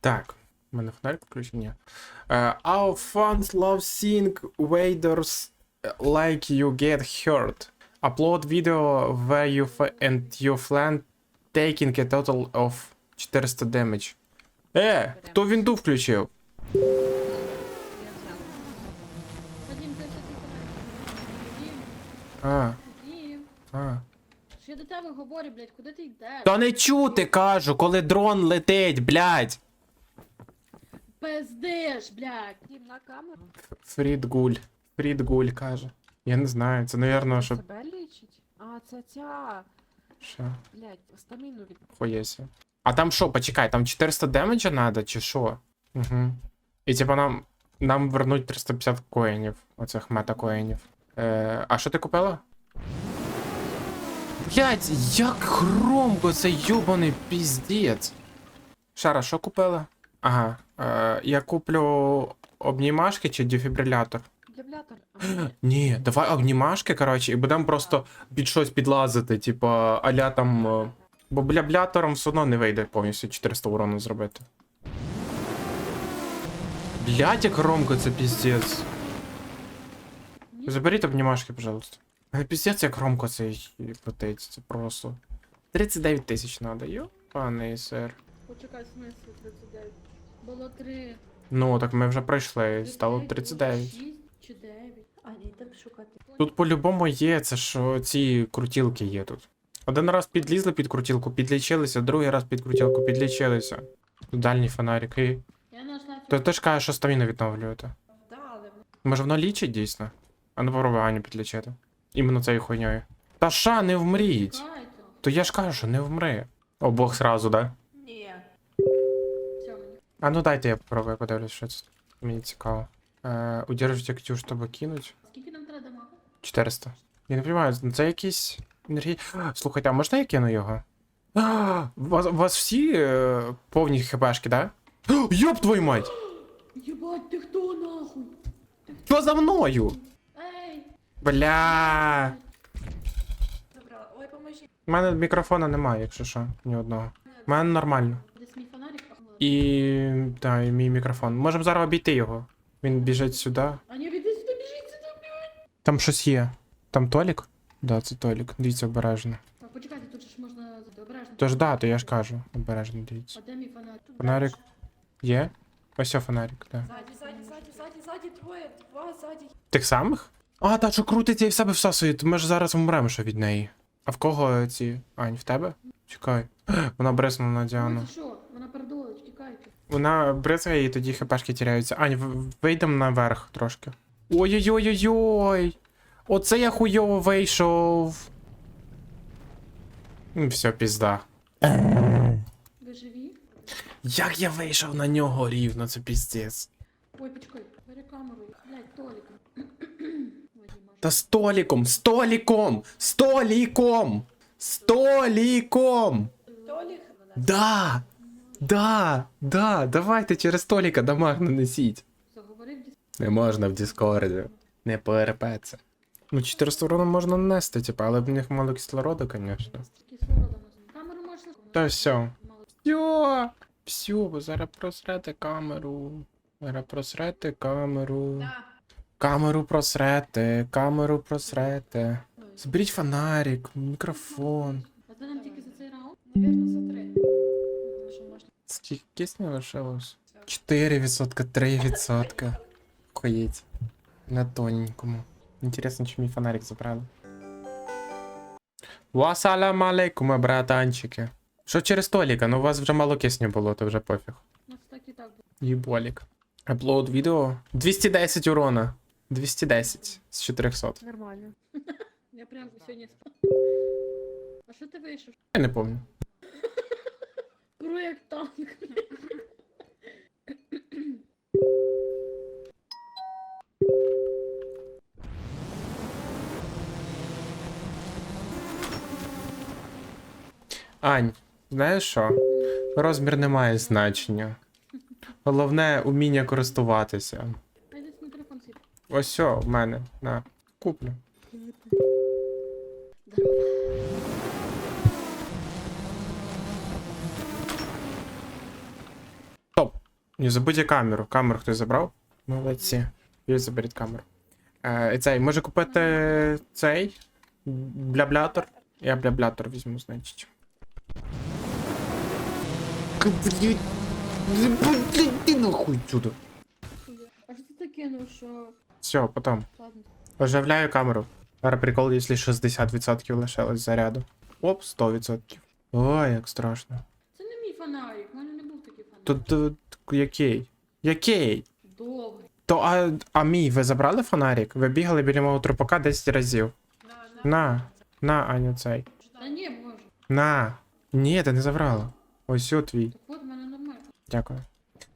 Так, у мене фонарик включений. Uh, our fans love seeing waders like you get hurt. Upload video where you f- and your flan taking a total of 400 damage. Е, хто вінду включив? А, а. я до тебе говорю, блядь, куди ти йдеш? Та не чути, кажу, коли дрон летить, блядь. Пиздиш, блядь. Дім на камеру. Фрідгуль. Фрідгуль каже. Я не знаю, це, напевно, що. Себе лічить? А, це ця. Що? Блять, стаміну від. Хуєся. А там що, почекай, там 400 демеджа надо, чи що? Угу. І типа нам. Нам вернуть 350 коїнів, оцих метакоїнів. Е, а що ти купила? Блять, як громко це юбаний піздець. Шара, що купила? Ага. Е, я куплю обнімашки чи дефібрилятор? Дефлятор. А, Ні, давай обнімашки, коротше, і будемо просто під щось підлазити, типа, аля там. е, Бо бляблятором все одно не вийде повністю 400 урону зробити. Блять, як громко це піздець. Заберіть обнімашки, пожалуйста. Піздець, як громко це летить, це просто. 39 тисяч надо, йопаний сер. Почекай, в смислі 39. Було 3. Ну, так ми вже пройшли, стало 39. 6 чи 9. а ні, там шукати. Тут по-любому є, це що ці крутілки є тут. Один раз підлізли під крутілку, підлічилися, другий раз під крутілку підлічилися. Тут дальній фонарик. І... Я То ти ж кажеш, що стаміну відновлюєте. Да, але Може воно лічить дійсно? А ну попробуй Аню підлічити. Іменно цією хуйньою. Та ша, не вмріть! Чекайте. То я ж кажу, що не вмри. Обох сразу, да? А ну дайте я попробую, подивлюсь, що це. Мені цікаво. Е, удержите Q, щоб кинуть. Скільки нам треба дамагу? 400. Я не розумію, це якісь енергії. Слухайте, а можна я кину його? А, у вас, у вас всі е, повні хпшки, да? О, Йоп твою мать! Єбать, ти хто нахуй? Що за мною? Ей! Бля. Забрала. Ой, поможіть. У мене мікрофона немає, якщо що, ні одного. У мене нормально. Десь мій фонарик ахнула. І. та, і мій мікрофон. Можемо зараз обійти його. Він біжить сюди. А ні, віди сюди, біжіть сюди, блядь. Там щось є. Там Толік? Да, це Толік. Дивіться обережно. А почекайте, тут же ж можна обережно. Тож да, то я ж кажу. Обережно дивіться. А де мій фонарик? Фонарик. Є? Ось о фонарик, так. Да. Ззаді, ззаді, ззаді, ззаді, ззаді, двоє, два, ззаді. Тих самих? А, та що крутиться і в себе всасує, то ми ж зараз вмремо ще від неї. А в кого ці. Ань, в тебе? Чекай. Вона бриснула на Діану. Ну, це що? Вона бризгає і тоді хпшки тіряються. Ань, вийдемо наверх трошки. Ой-ой-ой-ой-ой! Оце я хуйово вийшов. Ну, Все, пізда. Ви живі? Як я вийшов на нього рівно, це піздець. Ой, почекай, бери камеру. Блядь, Толік. Та століком, століком! Століком! Століком! Толік. Да! Да! Да! Давайте через століка дамаг нанесіть. Не можна в Діскорді. Не це. Ну, 400 урону можна нанести, типа, але в них мало кислороду, звісно. Камеру можна? Та все. Все! Все, бо зараз просрете камеру. Зараз просрете камеру. Да. Камеру просрете, камеру просрете. Зберіть фонарик, мікрофон. А тільки за цей раунд? Скільки кисню лишилось? 4%, 3%. Охуєть. На тоненькому. Інтересно, чи мій фонарик забрали. Вассалам алейкум, братанчики. Що через Толіка? Ну у вас вже мало кисню було, то вже пофіг. У нас так і так було. Їболік. Аплоуд відео. 210 урона. 210 з 400. Нормально. Я прям сьогодні спав. А що ти вийшов? Я не пам'ятаю. Кру як танк. Ань, знаєш що? Розмір не має значення. Головне уміння користуватися. Ось все в мене. На. Куплю. Не забудьте камеру. Камеру хтось забрав? Молодці. І заберіть камеру. Е, цей, може купити цей бляблятор? Я бляблятор візьму, значить. Ти нахуй сюди. А що ти таке, ну що? Все, потом. Ладно. Оживляю камеру. Зараз прикол, якщо 60% лишилось заряду. Оп, 100%. Ой, як страшно. Це не мій фонарик, фонарик. Тут, тут який? Який? Довгий. То а, а мій, ви забрали фонарик? Ви бігали біля мого трупака 10 разів. На, на, Аню, цей. Та ні, може. На. Ні, ти не забрала. Ось о твій. Так от мене нормально. Дякую.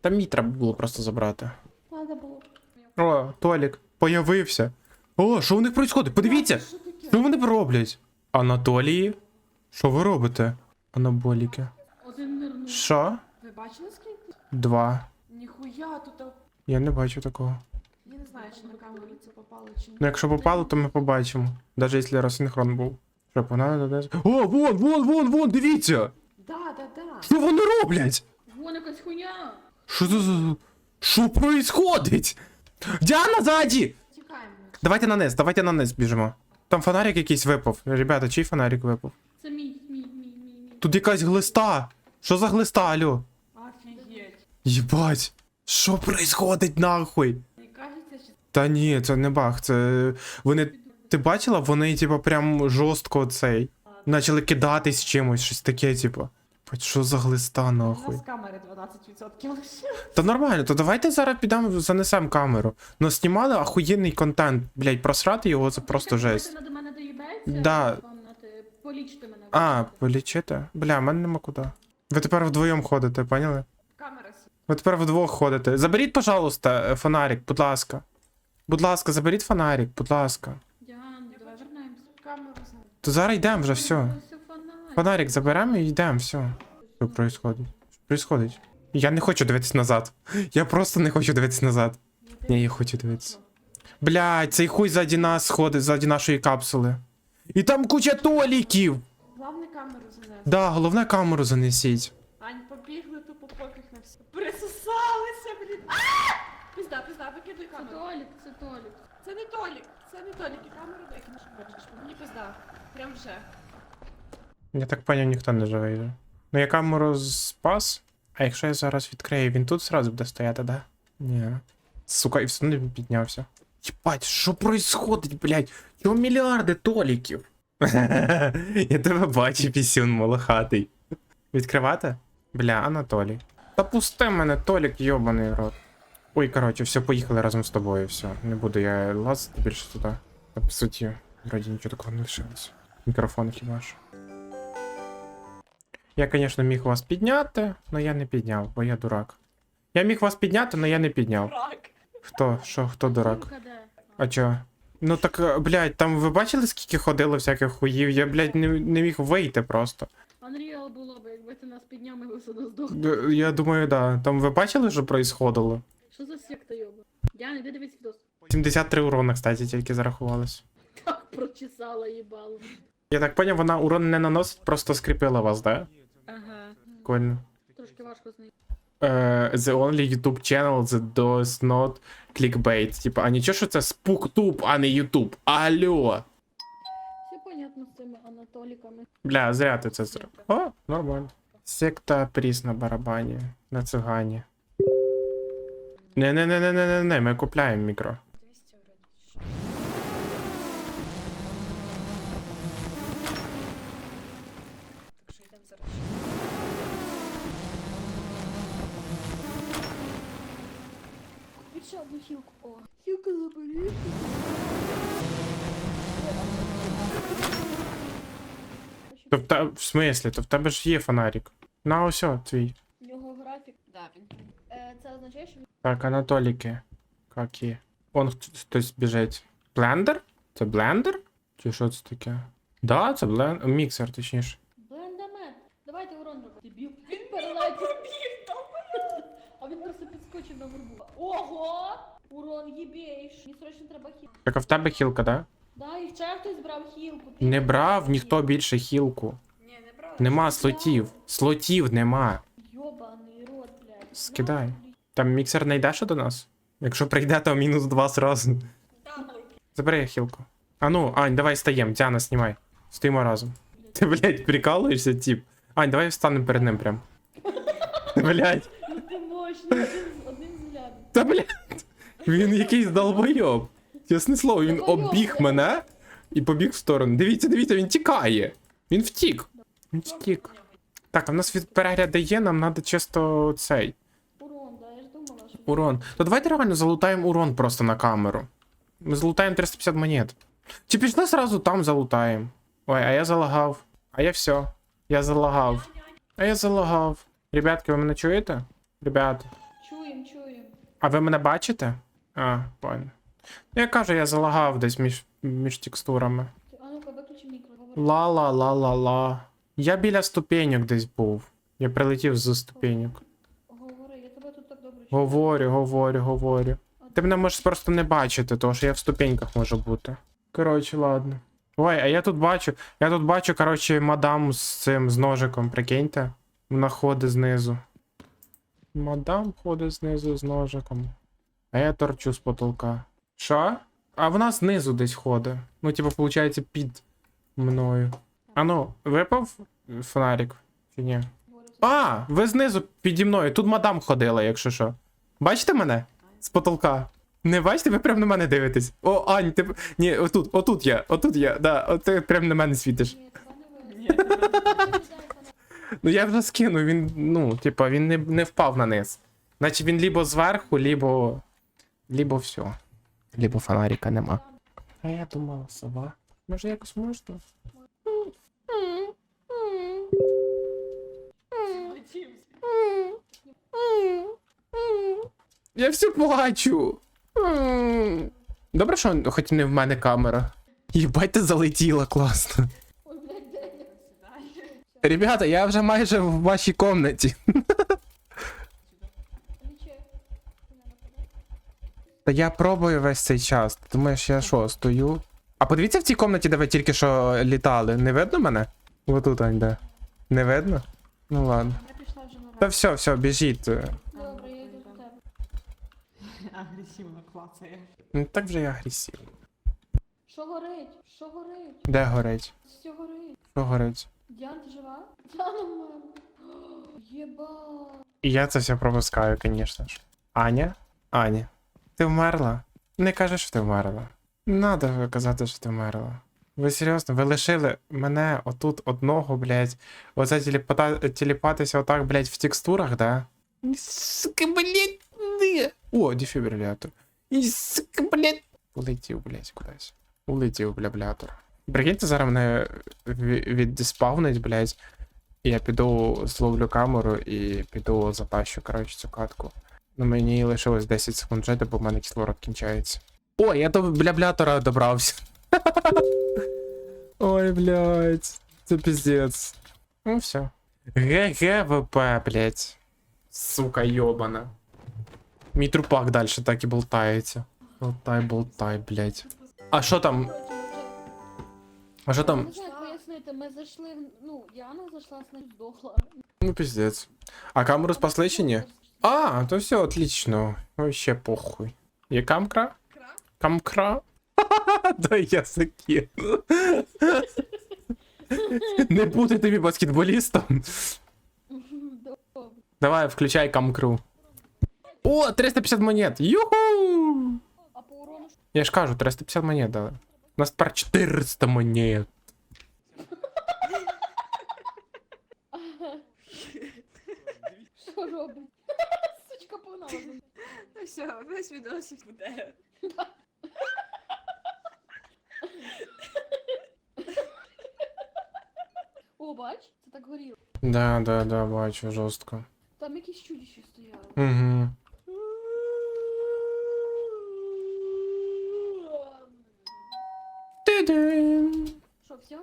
Та мій треба було просто забрати. Надо було. О, Толік, появився. О, що у них відбувається? Подивіться! Що вони роблять? Анатолії? Що ви робите? Анаболіки. Один нирнув. Що? Бачили скільки? Два. Ніхуя тут. Я не бачу такого. Я не знаю, чи на камеру це попало, чи ні. Ну, якщо попало, то ми побачимо. Навіть якщо розсинхрон був. Що, погнали до О, вон, вон, вон, вон, дивіться! Да, да, да. Що вони роблять? Вон якась хуйня. Що це за. Що происходить? Діана ззаді! Тікаємо. Давайте на низ, давайте на низ біжимо. Там фонарик якийсь випав. Ребята, чий фонарик випав? Це мій, мій, мій, мій, мій. Тут якась глиста. Що за глиста, алло? Єбать! Що происходить нахуй? Та ні, це не баг, це. Вони. Ти бачила? Вони, типу, прям жорстко цей. Почали кидатись чимось, щось таке, типу. Бать, Що за глиста у нахуй? нас камери 12% лише. Та нормально, то давайте зараз підемо занесемо камеру. Ну, знімали ахуєнний контент, блять, просрати його це просто жесть. Ви до мене доїбається? Да. Полічте мене. А, полічити? Бля, мене нема куди. Ви тепер вдвоєм ходите, поняли? Ви тепер вдвох ходите. Заберіть, пожалуйста, е, фонарик, будь ласка. Будь ласка, заберіть фонарик, будь ласка. Діан, давай вернемося. Камеру. То зараз йдемо вже, все. Фонарик. Заберемо і йдемо, все. Що происходить? Що происходить? Я не хочу дивитися назад. Я просто не хочу дивитися назад. Ні, я хочу дивитися. Блядь, цей хуй ззаді нас ходить, ззаді нашої капсули. І там куча толіків! Главне камеру занести. Да, головне камеру занесіть. Ань, побігли тупо все. Присосалися, блін. А! Пізда, пізда, викидай Це камеру. Толік, це Толік. Це не Толік, це не Толік. І камеру викинеш, бачиш. Мені пізда. Прям вже. Я так поняв, ніхто не живий вже. Ну я камеру спас. А якщо я зараз відкрию, він тут сразу буде стояти, да? Ні. Сука, і все одно не піднявся. Єбать, що происходить, блядь? Чого мільярди толіків? я тебе бачу, пісюн молохатий. Відкривати? Бля, Анатолій. Та пусти мене, Толік, йобаний рот. Ой, коротше, все, поїхали разом з тобою, все. Не буду я лазити більше туди. Та по суті, вроді нічого такого не лишилось. Мікрофон хіба що. Я, звісно, міг вас підняти, але я не підняв, бо я дурак. Я міг вас підняти, але я не підняв. Хто? Що, хто дурак? А чо? Ну так, блядь, там ви бачили, скільки ходило всяких хуїв? Я, блядь, не, не міг вийти просто. Unreal було б, якби ти нас підняв, ми б все одно здохли. Д- Я думаю, да. Там ви бачили, що происходило? Що за секта йоба? Діан, іди дивись відос. 73 урона, кстати, тільки зарахувалось. Так прочесала їбало. Я так поняв, вона урон не наносить, просто скріпила вас, да? Ага. Прикольно. Трошки важко знайти. Uh, the only YouTube channel that does not clickbait. Типа, а нічого, що це спуктуб, а не YouTube. Алло. Анатоліками. Бля, зря ти це зробив. О, нормально. Секта пріс на барабані, на цигані. Не-не-не-не-не-не, ми купляємо мікро. 200 вроді. Так що йдемо зараз. Купіть ще одну хілку. О. То в, смислі, то в тебе ж є фонарик. На ось твій. У нього графік. Да, він. Е, Це означає, що Так, Анатоліки. Які? Он хт- хтось біжить. Блендер? Це блендер? Чи що це таке? Да, це блендер. Міксер, точніше. Блендамет. Давайте урон робити. Дебіл. Він пробіг А він просто підскочив на вербу. Ого! Урон їбейш. Мені срочно треба хіл. Так, а в тебе хілка, да? Да, і ще хтось брав хілку. Ти Не брав ніхто більше хілку. Ні, не брав. Нема слотів. Слотів нема. Йобаний рот, блядь. Скидай. Там міксер не йде ще до нас? Якщо прийде, то мінус два зразу. Забери хілку. А ну, Ань, давай стаєм. Діана, знімай. Стоїмо разом. Ти, блядь, прикалуєшся, тип. Ань, давай встанемо перед ним прям. Блядь. Ну ти мощний, один, одним взглядом. Та блядь. Він якийсь долбойоб. Чесне слово, він обіг мене і побіг в сторону. Дивіться, дивіться, він тікає. Він втік. Він втік. Так, а в нас від перегляду є, нам треба чисто цей. Урон, да, я ж думала, що... Урон. То давайте реально залутаємо урон просто на камеру. Ми залутаємо 350 монет. Чи пішли сразу там залутаємо? Ой, а я залагав. А я все. Я залагав. А я залагав. Ребятки, ви мене чуєте? Ребята. Чуєм, чуєм. А ви мене бачите? А, понял. Я кажу, я залагав десь між, між текстурами. Ла-ла-ла-ла-ла. Я біля ступеньок десь був. Я прилетів з ступеньок. Говори, я тебе тут так добре. Говорю, говорю, говорю. Ти мене можеш просто не бачити, тому що я в ступеньках можу бути. Коротше, ладно. Ой, а я тут бачу. Я тут бачу, коротше, мадам з цим з ножиком, прикиньте. Вона ходить знизу. Мадам ходить знизу з ножиком. А я торчу з потолка. Що? А вона знизу десь ходить. Ну, типу, виходить, під мною. А ну, випав фонарик? Чи ні? А, ви знизу піді мною. Тут мадам ходила, якщо що. Бачите мене? З потолка. Не бачите, ви прям на мене дивитесь. О, Ань, ти. Ні, отут, отут я, отут я, да, от ти прям на мене світиш. Ну я вже скину, він, ну, типа, він не, не впав на низ. Значить він лібо зверху, лібо. Лібо все. Лібо фонарика нема. А я думала, сова. Може якось можна? Я все плачу. Добре, що хоч не в мене камера. Їбать, ти залетіла класно. Ребята, я вже майже в вашій комнаті. Лічи. Ти не нападай. Та я пробую весь цей час. Ти думаєш, я що, стою? А подивіться в цій комнаті, де ви тільки що літали. Не видно мене? Отут, Ань, де. Не видно? Ну ладно. Я пішла вже на Та все, все, біжіть. Добре, я йду до тебе. Агресивно клацає. Ну так вже я агресивний. Що горить? Що горить? Де горить? Що горить? Що горить? Діан, ти жива? Діана в мене. Єба. І я це все пропускаю, звісно ж. Аня? Аня, ти вмерла? Не кажи, що ти вмерла. Надо казати, що ти вмерла. Ви серйозно, ви лишили мене отут одного, блядь. Оце телепота... телепатися отак, блядь, в текстурах, да? Сука, блядь, не. О, дефібрилятор. Сука, блядь. Улетів, блядь, кудись. Улетів, блядь. Прикиньте, зараз мене віддиспавнить, блядь. Я піду зловлю камеру і піду затащу, коротше, цю катку. Ну мені лишилось 10 секунд жити, бо в мене кислород кінчається. О, я до бля-блятора добрався. Ой, блядь, це піздець. Ну все. ГГВП, блядь. Сука, йобана. Мій трупак далі так і болтається. Болтай, болтай, блядь. А що там? Коротше, ми вже- А що там? Не знаю, як пояснити, ми зайшли, в- ну, Діана зайшла, з нею здохла. Ну, піздець. А камеру спасли чи ні? А, то все отлично. Вообще похуй. Є камкра? Кра? Камкра? Да я закину. Не бути тобі баскетболістом. Давай, включай камкру. О, 350 монет. Юху! Я ж кажу, 350 монет дали. У нас тепер 400 монет. Що робить? Ну все, весь відосик буде. О, бач, це так горіло. Да, да, да, бачу, жорстко. Там якісь чудища стояли. Угу. Ти-дин. Що, все?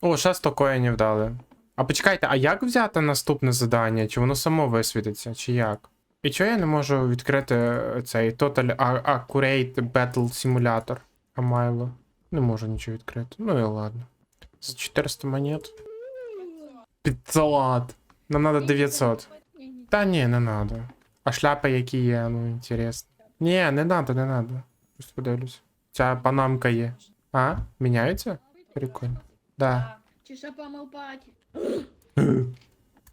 О, 100 коїнів дали. А почекайте, а як взяти наступне завдання? Чи воно само висвітиться, чи як? І чого я не можу відкрити цей Total Accurate Battle Simulator? Амайло. Не можу нічого відкрити. Ну і ладно. З 400 монет. 500. Нам надо 900. Ні, ні. Та ні, не надо. А шляпи які є, ну інтересно. Ні, не надо, не надо. Просто подивлюсь. Ця панамка є. А, міняється? Прикольно. Да. Чи шапа мелпаті?